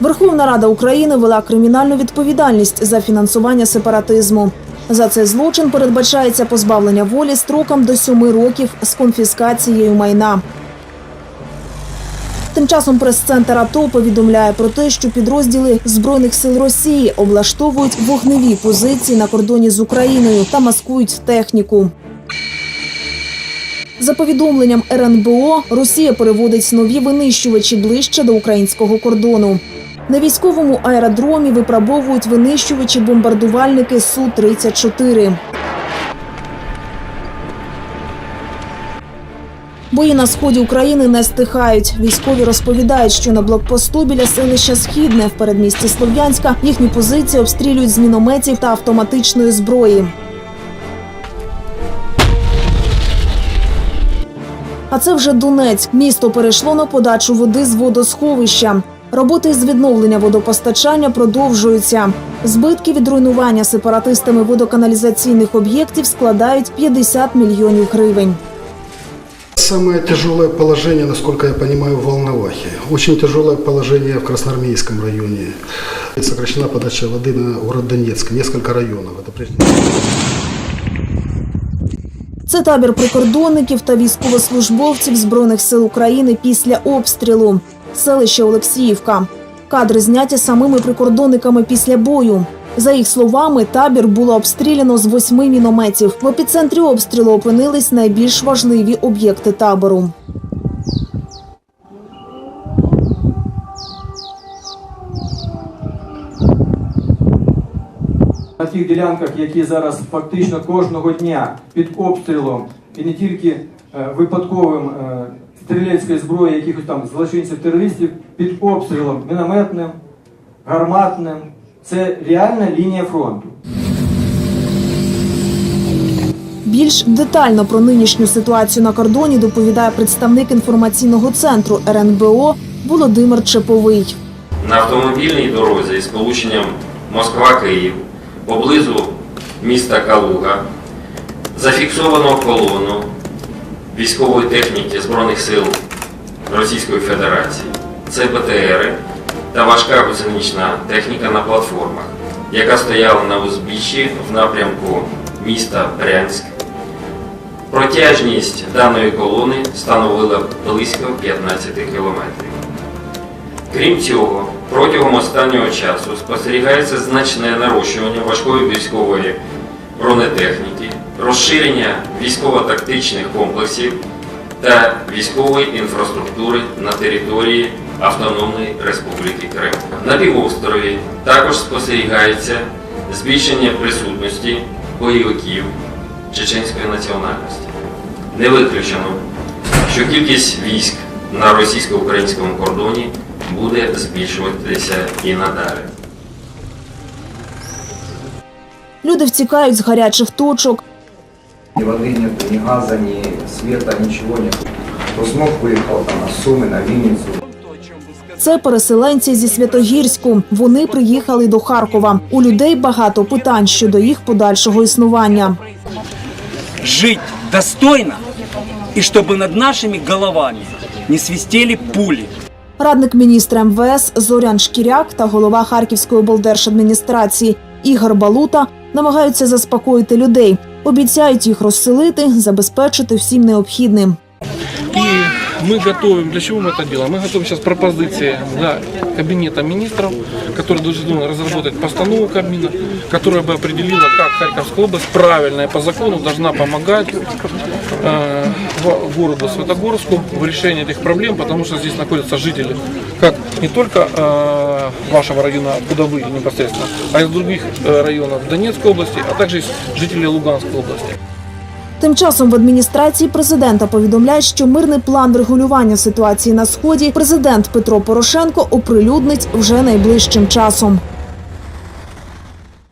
Верховна Рада України вела кримінальну відповідальність за фінансування сепаратизму. За цей злочин передбачається позбавлення волі строком до сьоми років з конфіскацією майна. Тим часом прес-центр АТО повідомляє про те, що підрозділи збройних сил Росії облаштовують вогневі позиції на кордоні з Україною та маскують техніку. За повідомленням РНБО, Росія переводить нові винищувачі ближче до українського кордону. На військовому аеродромі випробовують винищувачі бомбардувальники су 34 Бої на сході України не стихають. Військові розповідають, що на блокпосту біля селища Східне в передмісті Слов'янська їхні позиції обстрілюють з мінометів та автоматичної зброї. А це вже Донецьк. Місто перейшло на подачу води з водосховища. Роботи з відновлення водопостачання продовжуються. Збитки від руйнування сепаратистами водоканалізаційних об'єктів складають 50 мільйонів гривень. Самое тяжелое положение, насколько я понимаю, в Волновахе. Очень тяжелое положение в Красноармейском районе. Сокращена подача воды на город Донецк, несколько районов. Это прежде Це табір прикордонників та військовослужбовців збройних сил України після обстрілу. Селище Олексіївка. Кадри зняті самими прикордонниками після бою. За їх словами, табір було обстріляно з восьми мінометів. В епіцентрі обстрілу опинились найбільш важливі об'єкти табору. На тих ділянках, які зараз фактично кожного дня під обстрілом і не тільки е, випадковим е, стрілецької зброї якихось там злочинців терористів, під обстрілом мінометним, гарматним. Це реальна лінія фронту. Більш детально про нинішню ситуацію на кордоні доповідає представник інформаційного центру РНБО Володимир Чеповий. на автомобільній дорозі з сполученням Москва-Київ поблизу міста Калуга зафіксовано колону військової техніки Збройних сил Російської Федерації. Це БТРи та важка гусенична техніка на платформах, яка стояла на узбіччі в напрямку міста Брянськ. Протяжність даної колони становила близько 15 кілометрів. Крім цього, протягом останнього часу спостерігається значне нарощування важкої військової бронетехніки, розширення військово-тактичних комплексів та військової інфраструктури на території Автономної Республіки Крим. На півострові також спостерігається збільшення присутності бойовиків чеченської національності. Не виключено, що кількість військ на російсько-українському кордоні буде збільшуватися і надалі. Люди втікають з гарячих точок. Ни воды нет, ни газа, ни света, ничего нет. Руснов выехал там на Сумы, на Винницу. Це переселенці зі Святогірську. Вони приїхали до Харкова. У людей багато питань щодо їх подальшого існування. жить достойно и чтобы над нашими головами не свистели пули. Радник міністра МВС Зорян Шкіряк та голова Харківської облдержадміністрації Ігор Балута намагаються заспокоїти людей. Обіцяють їх розселити, забезпечити всім необхідним. И мы готовим, для чего мы это делаем? Мы готовим сейчас пропозиции для Кабинета министров, который должен разработать постанову Кабмина, которая бы определила, как Харьковская область правильно и по закону должна помогать э, городу Светогорску в решении этих проблем, потому что здесь находятся жители, как не только э, вашего района, откуда вы непосредственно, а из других э, районов Донецкой области, а также жители Луганской области. Тим часом в адміністрації президента повідомляють, що мирний план врегулювання ситуації на сході президент Петро Порошенко оприлюднить вже найближчим часом.